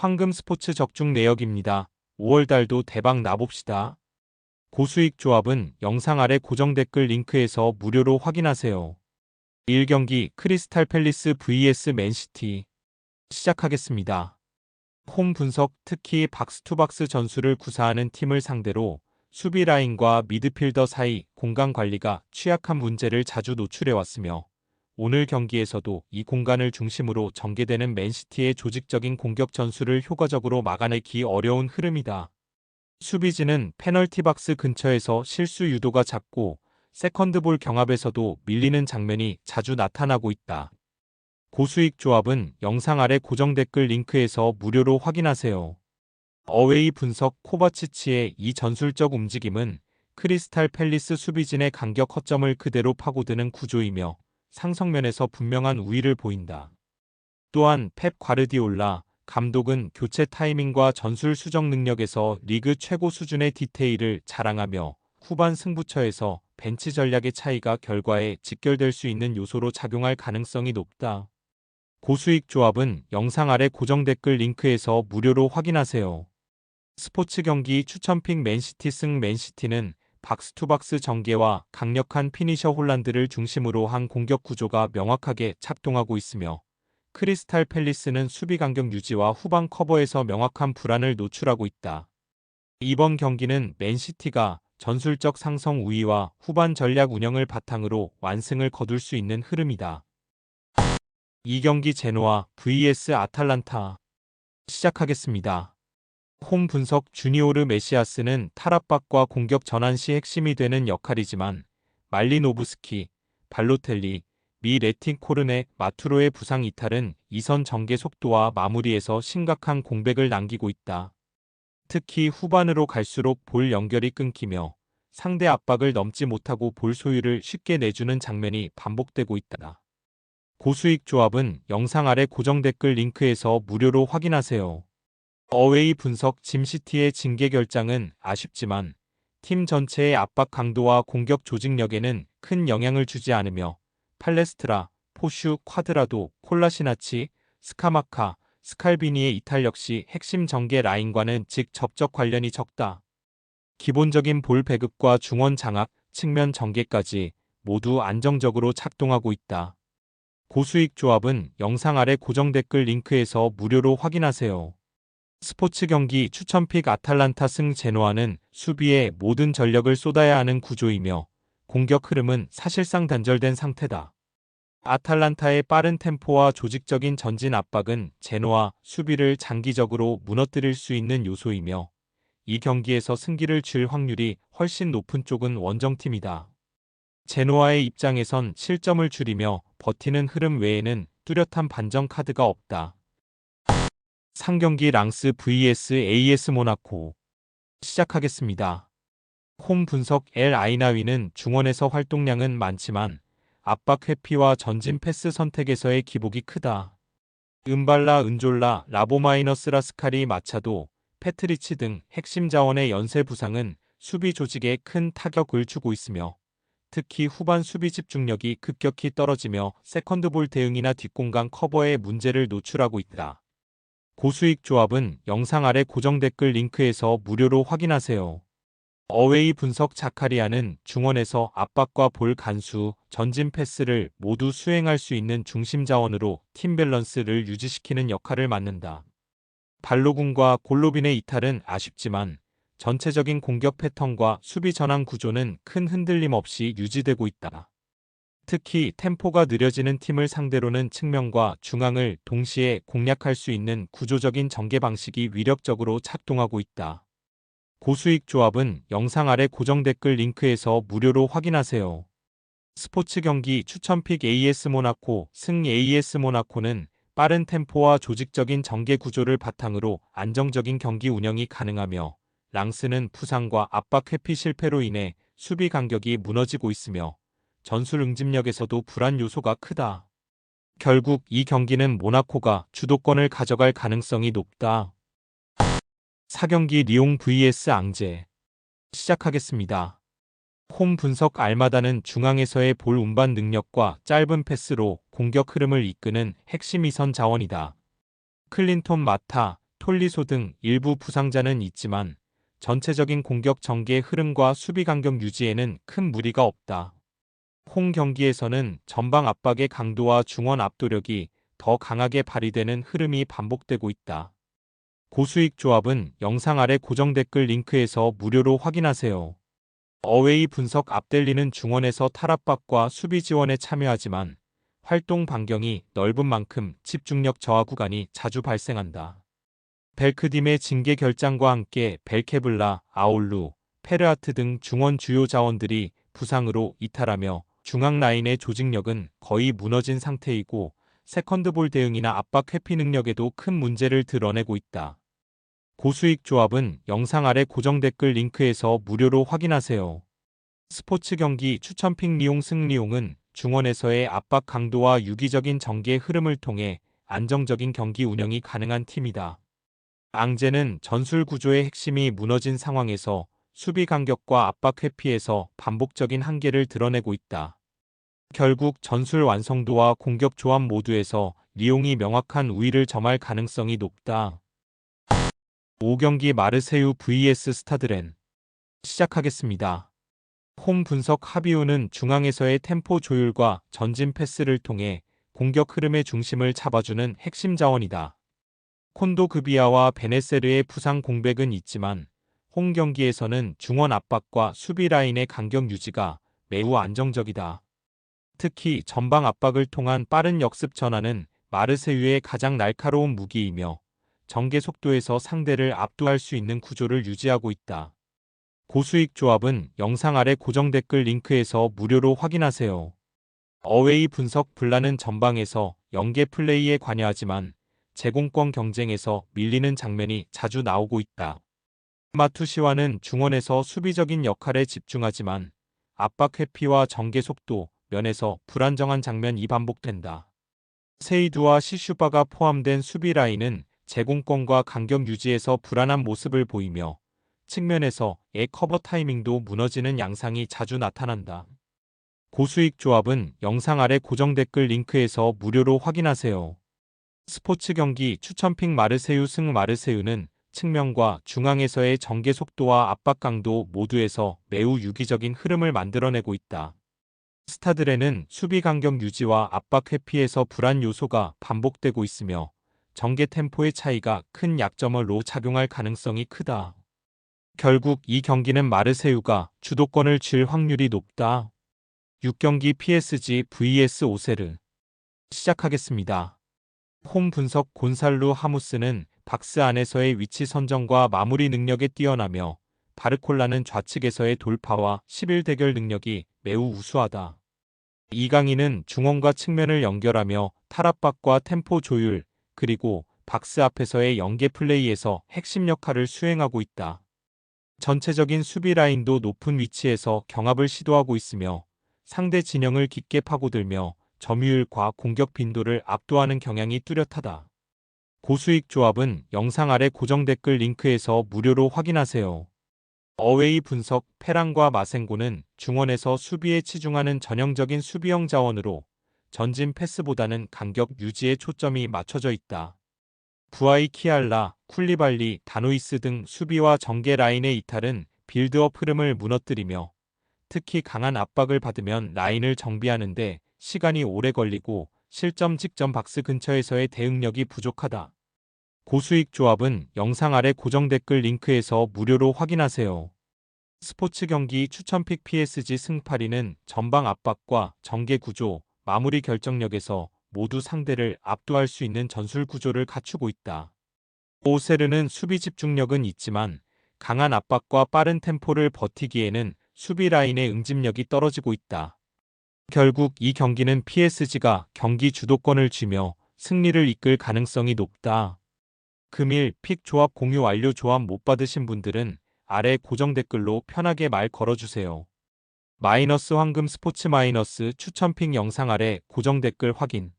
황금 스포츠 적중 내역입니다. 5월달도 대박 나봅시다. 고수익 조합은 영상 아래 고정 댓글 링크에서 무료로 확인하세요. 1경기 크리스탈 팰리스 vs 맨시티 시작하겠습니다. 홈 분석 특히 박스투박스 전술을 구사하는 팀을 상대로 수비 라인과 미드필더 사이 공간 관리가 취약한 문제를 자주 노출해왔으며 오늘 경기에서도 이 공간을 중심으로 전개되는 맨시티의 조직적인 공격 전술을 효과적으로 막아내기 어려운 흐름이다. 수비진은 페널티 박스 근처에서 실수 유도가 잦고 세컨드볼 경합에서도 밀리는 장면이 자주 나타나고 있다. 고수익 조합은 영상 아래 고정 댓글 링크에서 무료로 확인하세요. 어웨이 분석 코바치치의 이 전술적 움직임은 크리스탈 팰리스 수비진의 간격 허점을 그대로 파고드는 구조이며 상성면에서 분명한 우위를 보인다. 또한 펩 과르디올라 감독은 교체 타이밍과 전술 수정 능력에서 리그 최고 수준의 디테일을 자랑하며 후반 승부처에서 벤치 전략의 차이가 결과에 직결될 수 있는 요소로 작용할 가능성이 높다. 고수익 조합은 영상 아래 고정 댓글 링크에서 무료로 확인하세요. 스포츠 경기 추천픽 맨시티 승 맨시티는 박스투박스 전개와 강력한 피니셔 홀란드를 중심으로 한 공격 구조가 명확하게 작동하고 있으며 크리스탈 팰리스는 수비 간격 유지와 후방 커버에서 명확한 불안을 노출하고 있다. 이번 경기는 맨시티가 전술적 상성 우위와 후반 전략 운영을 바탕으로 완승을 거둘 수 있는 흐름이다. 이 경기 제노아 vs 아탈란타 시작하겠습니다. 홈 분석 주니오르 메시아스는 탈압박과 공격 전환 시 핵심이 되는 역할이지만 말리노브스키, 발로텔리, 미 레틴 코르네, 마투로의 부상 이탈은 이선 전개 속도와 마무리에서 심각한 공백을 남기고 있다. 특히 후반으로 갈수록 볼 연결이 끊기며 상대 압박을 넘지 못하고 볼 소유를 쉽게 내주는 장면이 반복되고 있다. 고수익 조합은 영상 아래 고정 댓글 링크에서 무료로 확인하세요. 어웨이 분석 짐시티의 징계 결장은 아쉽지만 팀 전체의 압박 강도와 공격 조직력에는 큰 영향을 주지 않으며 팔레스트라, 포슈, 쿼드라도, 콜라시나치, 스카마카, 스칼비니의 이탈 역시 핵심 전개 라인과는 직접적 관련이 적다. 기본적인 볼 배급과 중원 장악, 측면 전개까지 모두 안정적으로 작동하고 있다. 고수익 조합은 영상 아래 고정 댓글 링크에서 무료로 확인하세요. 스포츠 경기 추천픽 아탈란타 승 제노아는 수비에 모든 전력을 쏟아야 하는 구조이며 공격 흐름은 사실상 단절된 상태다. 아탈란타의 빠른 템포와 조직적인 전진 압박은 제노아 수비를 장기적으로 무너뜨릴 수 있는 요소이며 이 경기에서 승기를 줄 확률이 훨씬 높은 쪽은 원정팀이다. 제노아의 입장에선 실점을 줄이며 버티는 흐름 외에는 뚜렷한 반전 카드가 없다. 상경기 랑스 vs AS 모나코 시작하겠습니다. 홈 분석 엘 아이나위는 중원에서 활동량은 많지만 압박 회피와 전진 패스 선택에서의 기복이 크다. 은발라, 은졸라, 라보마이너스 라스카리, 마차도, 패트리치 등 핵심 자원의 연쇄 부상은 수비 조직에 큰 타격을 주고 있으며 특히 후반 수비 집중력이 급격히 떨어지며 세컨드볼 대응이나 뒷공간 커버에 문제를 노출하고 있다. 고수익 조합은 영상 아래 고정 댓글 링크에서 무료로 확인하세요. 어웨이 분석 자카리아는 중원에서 압박과 볼 간수, 전진 패스를 모두 수행할 수 있는 중심 자원으로 팀 밸런스를 유지시키는 역할을 맡는다. 발로군과 골로빈의 이탈은 아쉽지만 전체적인 공격 패턴과 수비 전환 구조는 큰 흔들림 없이 유지되고 있다. 특히 템포가 느려지는 팀을 상대로는 측면과 중앙을 동시에 공략할 수 있는 구조적인 전개 방식이 위력적으로 작동하고 있다. 고수익 조합은 영상 아래 고정 댓글 링크에서 무료로 확인하세요. 스포츠 경기 추천픽 AS 모나코 승 AS 모나코는 빠른 템포와 조직적인 전개 구조를 바탕으로 안정적인 경기 운영이 가능하며 랑스는 부상과 압박 회피 실패로 인해 수비 간격이 무너지고 있으며 전술 응집력에서도 불안 요소가 크다. 결국 이 경기는 모나코가 주도권을 가져갈 가능성이 높다. 4경기 리옹 vs 앙제 시작하겠습니다. 홈 분석 알마다는 중앙에서의 볼 운반 능력과 짧은 패스로 공격 흐름을 이끄는 핵심 이선 자원이다. 클린톤 마타, 톨리소 등 일부 부상자는 있지만 전체적인 공격 전개의 흐름과 수비 간격 유지에는 큰 무리가 없다. 홈 경기에서는 전방 압박의 강도와 중원 압도력이 더 강하게 발휘되는 흐름이 반복되고 있다. 고수익 조합은 영상 아래 고정 댓글 링크에서 무료로 확인하세요. 어웨이 분석 앞델리는 중원에서 탈압박과 수비 지원에 참여하지만 활동 반경이 넓은 만큼 집중력 저하 구간이 자주 발생한다. 벨크딤의 징계 결장과 함께 벨케블라, 아올루, 페르아트 등 중원 주요 자원들이 부상으로 이탈하며 중앙 라인의 조직력은 거의 무너진 상태이고 세컨드볼 대응이나 압박 회피 능력에도 큰 문제를 드러내고 있다. 고수익 조합은 영상 아래 고정 댓글 링크에서 무료로 확인하세요. 스포츠 경기 추천픽 리용 승리용은 중원에서의 압박 강도와 유기적인 전개의 흐름을 통해 안정적인 경기 운영이 가능한 팀이다. 앙제는 전술 구조의 핵심이 무너진 상황에서 수비 간격과 압박 회피에서 반복적인 한계를 드러내고 있다. 결국 전술 완성도와 공격 조합 모두에서 리용이 명확한 우위를 점할 가능성이 높다. 5경기 마르세유 vs 스타드렌 시작하겠습니다. 홈 분석 하비우는 중앙에서의 템포 조율과 전진 패스를 통해 공격 흐름의 중심을 잡아주는 핵심 자원이다. 콘도그비아와 베네세르의 부상 공백은 있지만 홈 경기에서는 중원 압박과 수비 라인의 간격 유지가 매우 안정적이다. 특히 전방 압박을 통한 빠른 역습 전환은 마르세유의 가장 날카로운 무기이며 전개 속도에서 상대를 압도할 수 있는 구조를 유지하고 있다. 고수익 조합은 영상 아래 고정 댓글 링크에서 무료로 확인하세요. 어웨이 분석 블라는 전방에서 연계 플레이에 관여하지만 제공권 경쟁에서 밀리는 장면이 자주 나오고 있다. 마투시와는 중원에서 수비적인 역할에 집중하지만 압박 회피와 전개 속도 면에서 불안정한 장면이 반복된다. 세이두와 시슈바가 포함된 수비 라인은 제공권과 간격 유지에서 불안한 모습을 보이며 측면에서 의 커버 타이밍도 무너지는 양상이 자주 나타난다. 고수익 조합은 영상 아래 고정 댓글 링크에서 무료로 확인하세요. 스포츠 경기 추천픽 마르세유 승 마르세유는 측면과 중앙에서의 전개 속도와 압박 강도 모두에서 매우 유기적인 흐름을 만들어내고 있다. 스타들에는 수비 간격 유지와 압박 회피에서 불안 요소가 반복되고 있으며 전개 템포의 차이가 큰 약점으로 작용할 가능성이 크다. 결국 이 경기는 마르세유가 주도권을 쥘 확률이 높다. 6경기 PSG vs 오세르 시작하겠습니다. 홈 분석 곤살루 하무스는 박스 안에서의 위치 선정과 마무리 능력에 뛰어나며 바르콜라는 좌측에서의 돌파와 11 대결 능력이 매우 우수하다. 이강인은 중원과 측면을 연결하며 탈압박과 템포 조율, 그리고 박스 앞에서의 연계 플레이에서 핵심 역할을 수행하고 있다. 전체적인 수비 라인도 높은 위치에서 경합을 시도하고 있으며 상대 진영을 깊게 파고들며 점유율과 공격 빈도를 압도하는 경향이 뚜렷하다. 고수익 조합은 영상 아래 고정 댓글 링크에서 무료로 확인하세요. 어웨이 분석 페랑과 마생고는 중원에서 수비에 치중하는 전형적인 수비형 자원으로 전진 패스보다는 간격 유지에 초점이 맞춰져 있다. 부아이 키알라, 쿨리발리, 다노이스 등 수비와 전개 라인의 이탈은 빌드업 흐름을 무너뜨리며 특히 강한 압박을 받으면 라인을 정비하는데 시간이 오래 걸리고 실점 직전 박스 근처에서의 대응력이 부족하다. 고수익 조합은 영상 아래 고정 댓글 링크에서 무료로 확인하세요. 스포츠 경기 추천픽 PSG 승파리는 전방 압박과 전개 구조, 마무리 결정력에서 모두 상대를 압도할 수 있는 전술 구조를 갖추고 있다. 오세르는 수비 집중력은 있지만 강한 압박과 빠른 템포를 버티기에는 수비 라인의 응집력이 떨어지고 있다. 결국 이 경기는 PSG가 경기 주도권을 쥐며 승리를 이끌 가능성이 높다. 금일 픽 조합 공유 완료 조합 못 받으신 분들은 아래 고정 댓글로 편하게 말 걸어주세요. 마이너스 황금 스포츠 마이너스 추천 픽 영상 아래 고정 댓글 확인